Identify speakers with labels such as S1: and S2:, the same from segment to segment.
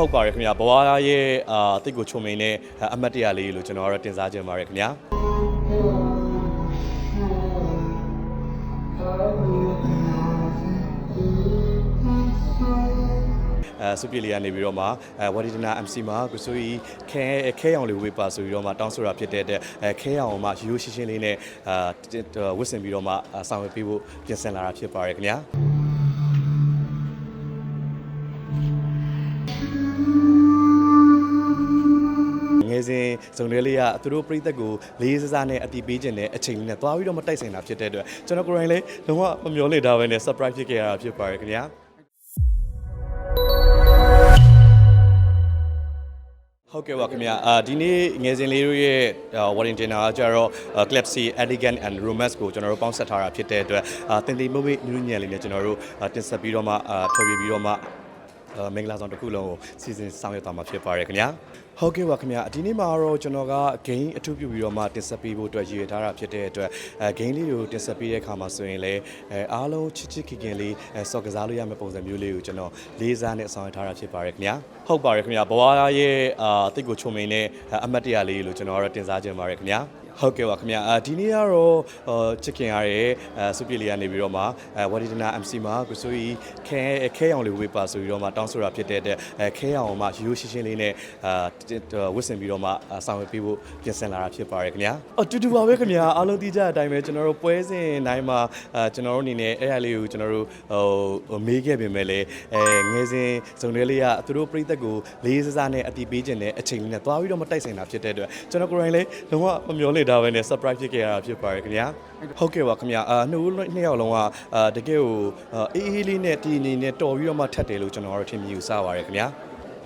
S1: ဟုတ်ပါတယ်ခင်ဗျာဘဝရဲ့အာတိတ်ကိုချုံမင်းနဲ့အမတ်တရလေးလို့ကျွန်တော်ကတော့တင်စားခြင်းပါတယ်ခင်ဗျာအဲစုပြည်လေးကနေပြီးတော့မှအဲဝဒီဒနာ MC မှာကိုဆိုကြီးခဲခဲအောင်လေးဝေးပါဆိုပြီးတော့မှတောင်းဆိုတာဖြစ်တဲ့အတွက်အဲခဲအောင်မှရိုးရှင်းရှင်းလေးနဲ့အာဝစ်စင်ပြီးတော့မှဆောင်ရွက်ပေးဖို့ပြင်ဆင်လာတာဖြစ်ပါတယ်ခင်ဗျာ ဇုံလေးလေးကသူတို့ပြိသက်ကိုလေးစားစားနဲ့အတီးပေးခြင်းနဲ့အချိန်လေးနဲ့သွားပြီးတော့မတိုက်ဆိုင်တာဖြစ်တဲ့အတွက်ကျွန်တော်ကိုယ်တိုင်လည်းလုံးဝမမျောနေတာပဲနဲ့ surprise ဖြစ်ခဲ့ရတာဖြစ်ပါတယ်ခင်ဗျာဟုတ်ကဲ့ပါခင်ဗျာအာဒီနေ့ငယ်စဉ်လေးတို့ရဲ့ wedding dinner ကကြတော့ Club C Elegant and Romance ကိုကျွန်တော်တို့ပေါင်းဆက်ထားတာဖြစ်တဲ့အတွက်အာတင်တီမုံမိနူးညံ့လေးနဲ့ကျွန်တော်တို့တင်ဆက်ပြီးတော့မှအာထွက်ပြေးပြီးတော့မှအဲမင်္ဂလာဆောင်တစ်ခုလုံးကိုစီစဉ်ဆောင်ရွက်သွားမှာဖြစ်ပါတယ်ခင်ဗျာ ဟုတ်ကဲ့ပါခင်ဗျာဒီနေ့မှာတော့ကျွန်တော်ကဂိမ်းအထူးပြုပြီးတော့မှတင်ဆက်ပေးဖို့အတွက်ရည်ရွယ်ထားတာဖြစ်တဲ့အတွက်အဲဂိမ်းလေးကိုတင်ဆက်ပေးတဲ့အခါမှာဆိုရင်လည်းအဲအားလုံးချစ်ချစ်ခင်ခင်လေးအဲစော်ကစားလို့ရမယ့်ပုံစံမျိုးလေးကိုကျွန်တော်လေးစားနဲ့ဆောင်ရွက်ထားတာဖြစ်ပါတယ်ခင်ဗျာဟုတ်ပါတယ်ခင်ဗျာဘဝရဲ့အာတိတ်ကိုချုံမင်းနဲ့အမတ်တရလေးလို့ကျွန်တော်ကတော့တင်စားခြင်းပါတယ်ခင်ဗျာ ဟုတ်ကဲ့ပါခင်ဗျာအာဒီနေ့ကတော့ချစ်ခင်ရရဲ့အဲစုပြည်လေးကနေပြီးတော့မှအဲဝဒီဒနာ MC မှာကိုဆိုကြီးခဲခဲအောင်လေးဝေးပါဆိုပြီးတော့မှတောင်းဆိုတာဖြစ်တဲ့အတွက်အဲခဲအောင်မှရိုးရှင်းရှင်းလေးနဲ့အာဝစ်စင်ပြီးတော့မှဆောင်ရွက်ပေးဖို့ပြင်ဆင်လာတာဖြစ်ပါတယ်ခင်ဗျာအတူတူပါပဲခင်ဗျာအားလုံးသိကြတဲ့အတိုင်းပဲကျွန်တော်တို့ပွဲစဉ်တိုင်းမှာအဲကျွန်တော်တို့အနေနဲ့အဲ့အရာလေးကိုကျွန်တော်တို့ဟိုမေးခဲ့ပြင်မဲ့လေအဲငယ်စဉ်ဇုံလေးလေးကသူတို့ပြိသက်ကိုလေးစားစားနဲ့အတီးပေးခြင်းနဲ့အချိန်လေးနဲ့သွားပြီးတော့မတိုက်ဆိုင်တာဖြစ်တဲ့အတွက်ကျွန်တော်ကိုယ်တိုင်လည်းလုံးဝမမျောနေတာပဲနဲ့ surprise ဖြစ်ခဲ့ရတာဖြစ်ပါတယ်ခင်ဗျာဟုတ်ကဲ့ပါခင်ဗျာအာနှစ်ဦးနှစ်ယောက်လုံးကအာတကယ်ကိုအေးအေးလေးနဲ့တီနေနဲ့တော်ပြီးတော့မှထပ်တယ်လို့ကျွန်တော်တို့ထင်မြင်ယူဆပါတယ်ခင်ဗျာ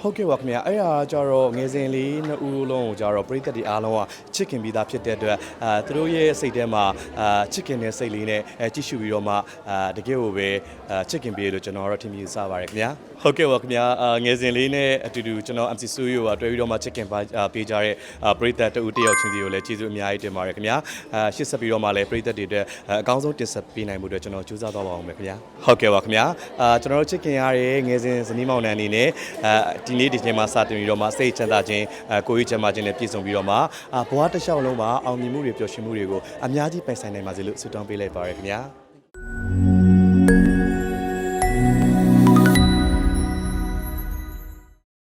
S1: ဟုတ်ကဲ့ပါခင်ဗျာအဲ့ဒါကြတော့ငယ်စဉ်လေးနှစ်ဦးလုံးကိုကြတော့ပြိသက်တွေအားလုံးကချစ်ခင်ပြီးသားဖြစ်တဲ့အတွက်အာသူတို့ရဲ့စိတ်ထဲမှာအာချစ်ခင်တဲ့စိတ်လေးနဲ့အဲကြည့်ရှုပြီးတော့မှအာတကယ်ကိုပဲအာချစ်ခင်ပြီးလို့ကျွန်တော်တို့ထင်မြင်ယူဆပါတယ်ခင်ဗျာဟုတ်ကဲ့ပါခင်ဗျာအာငယ်စဉ်လေးနဲ့အတူတူကျွန်တော် MC ဆူယိုကတွေ့ပြီးတော့မှချစ်ခင်ပါအာပေးကြတဲ့အာပြိသက်တဦးတယောက်ချင်းစီကိုလည်းကျေးဇူးအများကြီးတင်ပါတယ်ခင်ဗျာအာရှစ်ဆက်ပြီးတော့မှလည်းပြိသက်တွေအတွက်အာအကောင်းဆုံးတင်ဆက်ပေးနိုင်မှုအတွက်ကျွန်တော်ကြိုးစားသွားပါအောင်မယ်ခင်ဗျာဟုတ်ကဲ့ပါခင်ဗျာအာကျွန်တော်တို့ချစ်ခင်ရတဲ့ငယ်စဉ်ဇနီးမောင်နှံအနေနဲ့အာဒီနေ့ဒီချိန်မှာစတင်ပြီးတော့မှစိတ်ချမ်းသာခြင်းအာကိုယ်ရေးချမ်းသာခြင်းနဲ့ပြည့်စုံပြီးတော့မှအာဘဝတစ်လျှောက်လုံးမှာအောင်မြင်မှုတွေပျော်ရွှင်မှုတွေကိုအများကြီးပိုင်ဆိုင်နိုင်ပါစေလို့ဆုတောင်းပေးလိုက်ပါရခင်ဗျာ